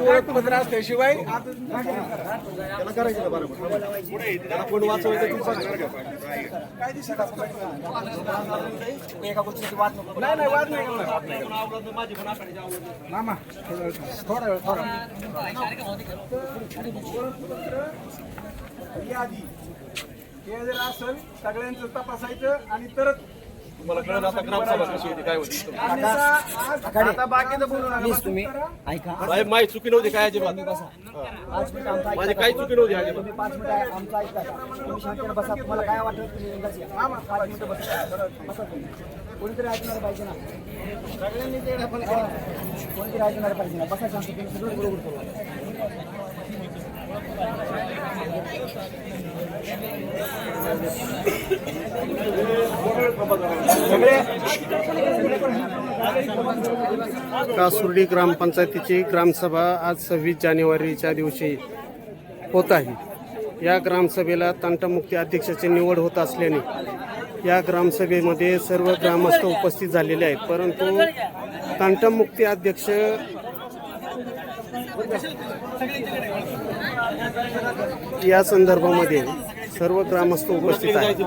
ओळखपत्र असल्याशिवाय त्याला करायचं बरोबर कोण वाचवायचं नाही नाही वाद नाही करणार. मामा थोडा वेळ. यादी. हे जर असेल सगळ्यांचं तपासायचं आणि तरच तुम्हाला कळलं आता ग्रामसभा कशी होती काय होती? आता बाकीचं बोलू नका. प्लीज तुम्ही ऐका. साहेब माझी चुकी नव्हती काय अजिबात? आमचा माझी काही चुकी नव्हती अजिबात. तुम्ही पाच मिनिटं आमचा ऐका. तुम्ही शांतपणे बसा. तुम्हाला काय वाटत तुम्ही बिनधास्त या. पाच मिनिटं बसा. बसा तुम्ही. कोणीतरी ऐकणार पाहिजे ना? हा. कोणीतरी ऐकणार पाहिजे ना? बसा शांत. तुम्ही सगळं बरोबर करू कासुर्डी ग्रामपंचायतीची ग्रामसभा आज सव्वीस जानेवारीच्या दिवशी होत आहे. या ग्रामसभेला तंटमुक्ती अध्यक्षाची निवड होत असल्याने या ग्रामसभेमध्ये सर्व ग्रामस्थ उपस्थित झालेले आहेत. परंतु तंटमुक्ती अध्यक्ष या संदर्भामध्ये सर्व ग्रामस्थ उपस्थित आहेत.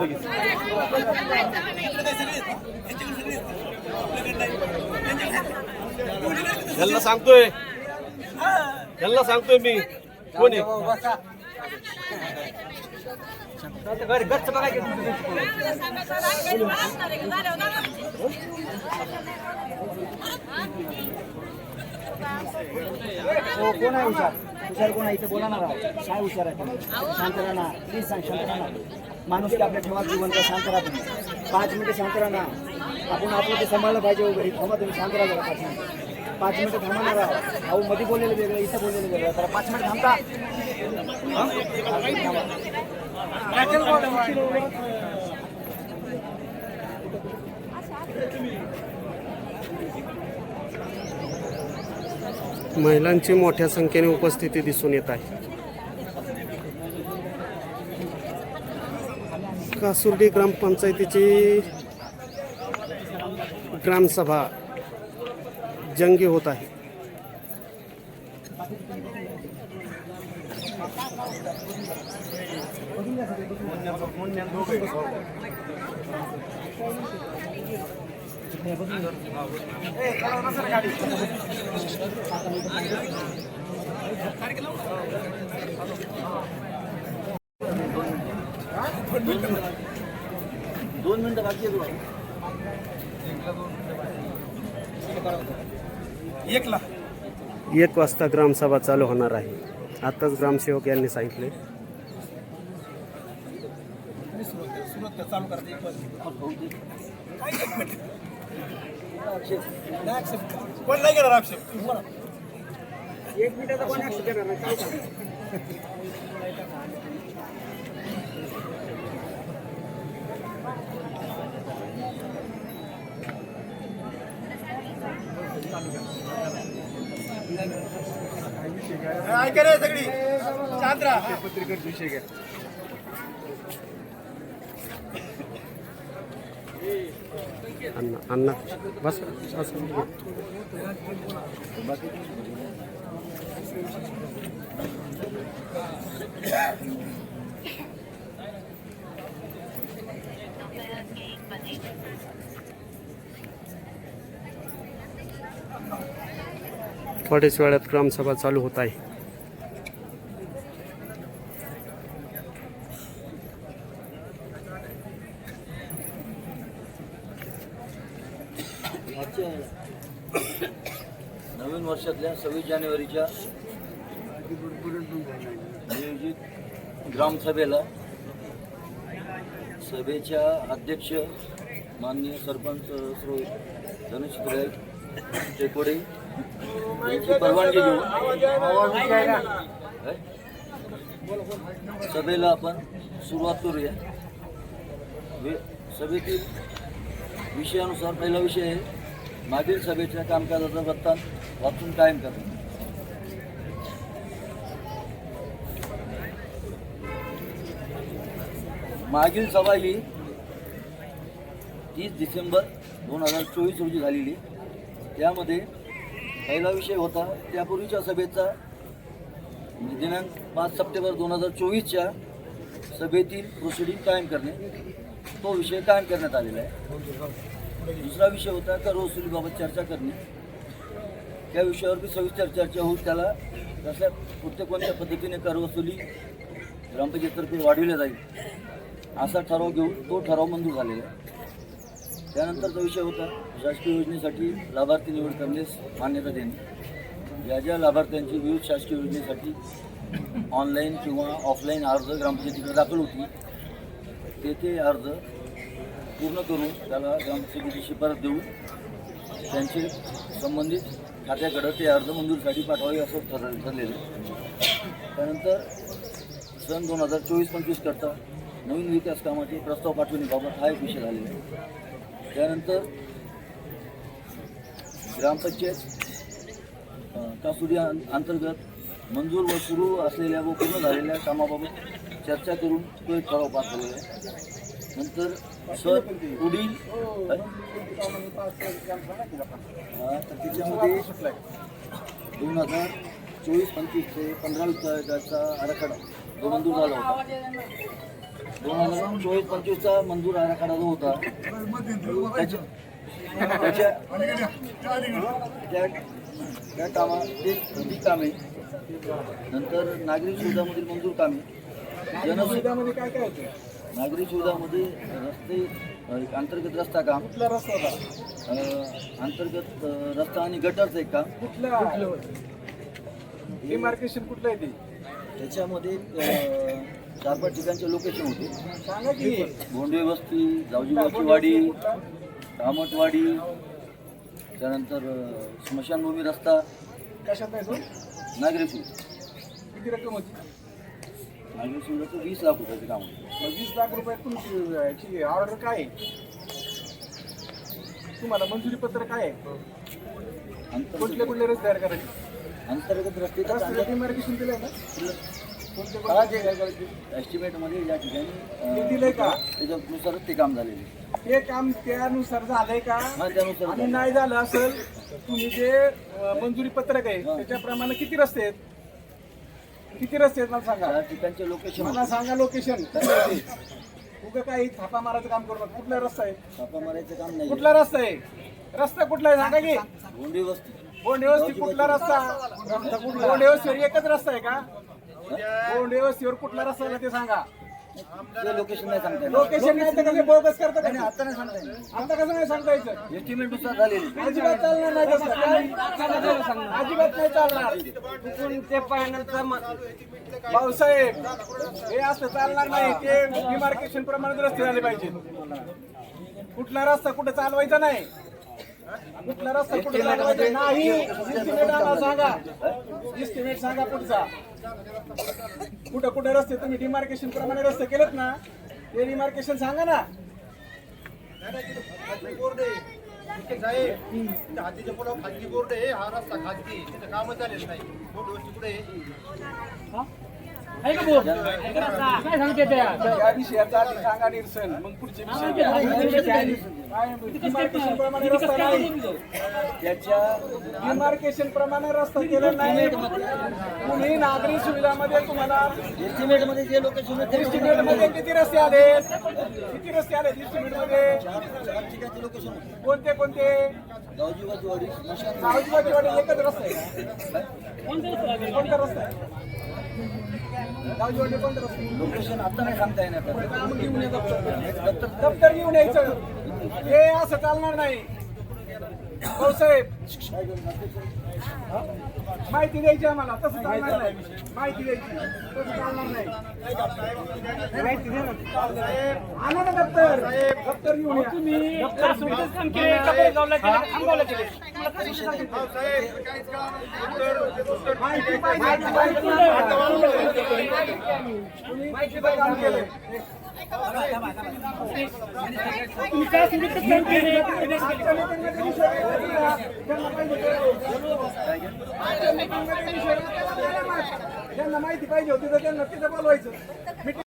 यांना सांगतोय. यांना सांगतोय मी. कोण आहे? घरी गच्च बघा की तुमचं. हो कोण आहे हुशार हुशार कोण आहे इथे बोला ना राव काय हुशार आहे तुम्ही शांत राहा. ना प्लीज सांग शांत राहा. ना माणूस की आपल्या ठेवा जिवंत शांत राहा तुम्ही. पाच मिनिटं शांत राहा ना. आपण आपलं ते सांभाळलं पाहिजे वगैरे थांबा तुम्ही शांत राहा जरा पाच मिनिटं. पाच मिनिटं थांबा ना राव अहो मध्ये बोललेलं वेगळं इथं बोललेलं वेगळं. तर पाच मिनिटं थांबता. महिलांची मोठ्या संख्येने उपस्थिती दिसून येत आहे. कासुर्डी ग्रामपंचायतीची ग्रामसभा जंगी होत आहे. दोन मिनिटं बाकी आहे एकला एक वाजता ग्रामसभा चालू होणार आहे आताच ग्रामसेवक यांनी सांगितले चालू. कोण नाही घेणार आक्षेप एक मिनिटाचा कोण ऍक्शन करणार नाही? काय? ऐका रे सगळी. शांत राहा. पत्रिकेत विषय घ्या. अण्णा अण्णा बस बस. थोड्याच वेळात ग्रामसभा चालू होत आहे नवीन वर्षातल्या सव्वीस जानेवारीच्या नियोजित ग्रामसभेला सभेच्या अध्यक्ष माननीय सरपंच श्री धनुषराय टेकोडे यांची परवानगी घेऊन सभेला आपण सुरुवात करूया. सभेतील विषयानुसार पहिला विषय आहे. मागील सभेच्या कामकाजाचा वृत्तांत वाचून कायम करणे मागील सभा ही तीस डिसेंबर दोन हजार चोवीस रोजी झालेली. त्यामध्ये पहिला विषय होता त्यापूर्वीच्या सभेचा दिनांक पाच सप्टेंबर दोन हजार चोवीसच्या सभेतील प्रोसिडिंग कायम करणे. तो विषय कायम करण्यात आलेला आहे. म्हणजे दुसरा विषय होता कर वसुलीबाबत चर्चा करणे. त्या विषयावर सविस्तर चर्चा होऊन त्याला कशा कोणत्या कोणत्या पद्धतीने कर वसुली वाढविल्या जाईल असा ठराव घेऊन तो ठराव मंजूर झालेला आहे. त्यानंतरचा विषय होता शासकीय योजनेसाठी लाभार्थी निवड करण्यास मान्यता देणे. ज्या ज्या लाभार्थ्यांची विविध शासकीय योजनेसाठी ऑनलाईन किंवा ऑफलाईन अर्ज ग्रामपंचायतीकडे दाखल होती ते ते अर्ज पूर्ण करून त्याला ग्रामपंचायतीची शिफारस देऊन त्यांचे संबंधित खात्याकडं ते अर्ज मंजूरसाठी पाठवावे असं ठर ठरलेलं. त्यानंतर सन दोन हजार चोवीस पंचवीस करता नवीन विकास कामाचे प्रस्ताव पाठवण्याबाबत हा एक विषय झालेला आहे. त्यानंतर ग्रामपंचायत अ, अंतर्गत मंजूर व सुरू असलेल्या व पूर्ण झालेल्या कामाबाबत चर्चा करून तो एक ठराव पास झालेला आहे. नंतर सर पुढील त्याच्यामध्ये दोन हजार चोवीस पंचवीस ते पंधरा विद्यार्थ्याचा आराखडा जो मंजूर झाला होता. दोन हजार चोवीस पंचवीसचा मंजूर आराखडा जो होता त्याच्या त्याच्या त्या त्या कामा ते कामे नंतर नागरिक सुविधामधील मंजूर कामे जनसुविधामध्ये काय काय होतं नागरी सुविधामध्ये रस्ते अंतर्गत रस्ता काम. कुठला रस्ता होता? अंतर्गत रस्ता आणि गटरचं एक काम. कुठला? डिमार्केशन कुठलं आहे ते? त्याच्यामध्ये चार पाच ठिकाणचे लोकेशन होते. सांगा की. भोंडे वस्ती जावजीबाची वाडी कामटवाडी त्यानंतर स्मशानभूमी रस्ता. कशात नागरी किती रक्कम होती? नागरी सुविधाचं वीस लाख रुपयाचं काम होतं. मग वीस लाख रुपयात तुमची याची ऑर्डर काय आहे? तुम्हाला मंजुरी पत्र काय आहे? कुठले अंतर्गत कुठले रस्ते तयार करायचे? अंतर्गत रस्ते रस्त्याचं डिमार्केशन दिलंय ना? कोणते कोणते जे तयार करायचे एस्टिमेटमध्ये या ठिकाणी ते दिलंय का? त्याच्यानुसारच ते काम झालेले. आहे. ते काम त्यानुसार झालंय का? हा त्यानुसार आणि नाही झालं असेल तुम्ही जे अं, मंजुरी पत्रक आहे त्याच्याप्रमाणे किती रस्ते आहेत? किती रस्ते आहेत मला सांगा? ठिकाणचे लोकेशन मला सांगा लोकेशन उगं काही थापा मारायचं काम करू नका कुठला रस्ता आहे? छापा मारायचं काम नाही. कुठला रस्ता आहे? रस्ता कुठला आहे? सांगा की. भोंडी वस्ती. बोंड व्यवस्थित कुठला रस्ता? बोंड व्यवस्थेवर एकच रस्ता आहे का? बोंड व्यवस्थेवर कुठला रस्ता आहे ते सांगा. ते लोकेशन नाही सांगता येणार. लोकेशन नाही तर कसे बोगस करता का नाही, आता नाही सांगता येणार. आता कसं नाही सांगता यायचं एस्टिमेटनुसार झालेले. अजिबात चालणार नाही तसं. काय? अजिबात नाही चालणार. ते भाऊसाहेब हे असं चालणार नाही. ते डिमार्केशन प्रमाणे रस्ते झाले पाहिजे. कुठला रस्ता कुठे चालवायचा नाही? कुठला रस्ता कुठे चालवायचा नाही? इस्टिमेट आम्हाला सांगा. इस्टिमेट सांगा पुढचा. कुठं कुठे रस्ते तुम्ही डिमार्केशन प्रमाणे रस्ते केलेत ना ते डिमार्केशन सांगा ना. हातीच्या पुढं खाजगी बोर्ड आहे हा रस्ता खाजगी तिथं कामच झालेलं नाही मोठी गोष्टी विषयाचा आधी सांगा निरसन. मग पुढचे विषय. डिमार्केशन प्रमाणे रस्ता नाही त्याच्या डिमार्केशन प्रमाणे रस्ता केला नाही. तुम्ही नागरी सुविधामध्ये तुम्हाला एस्टिमेटमध्ये जे लोकेशन एस्टिमेटमध्ये किती रस्ते आले? किती रस्ते आले एस्टिमेटमध्ये? लोकेशन कोणते कोणते? गावजीबाची वाडी स्मशान गावजीवाडी एकच रस्ता आहे का? कोणता रस्ता आहे? गावजीवाडी कोणता रस्ता? लोकेशन आता नाही सांगता येणार. दप्तर घेऊन यायचं. हे असं चालणार नाही. भाऊसाहेब माहिती द्यायची आम्हाला तसं चालणार नाही. माहिती द्यायची. तसं चालणार नाही. माहिती द्या ना. आणा ना दप्तर. दप्तर घेऊन या. तुम्ही माहिती पाहिजे. माहिती माहितीचं काम केलंय. त्यांना माहिती पाहिजे होती तर त्यांना तिथं बोलवायचं मीटिंग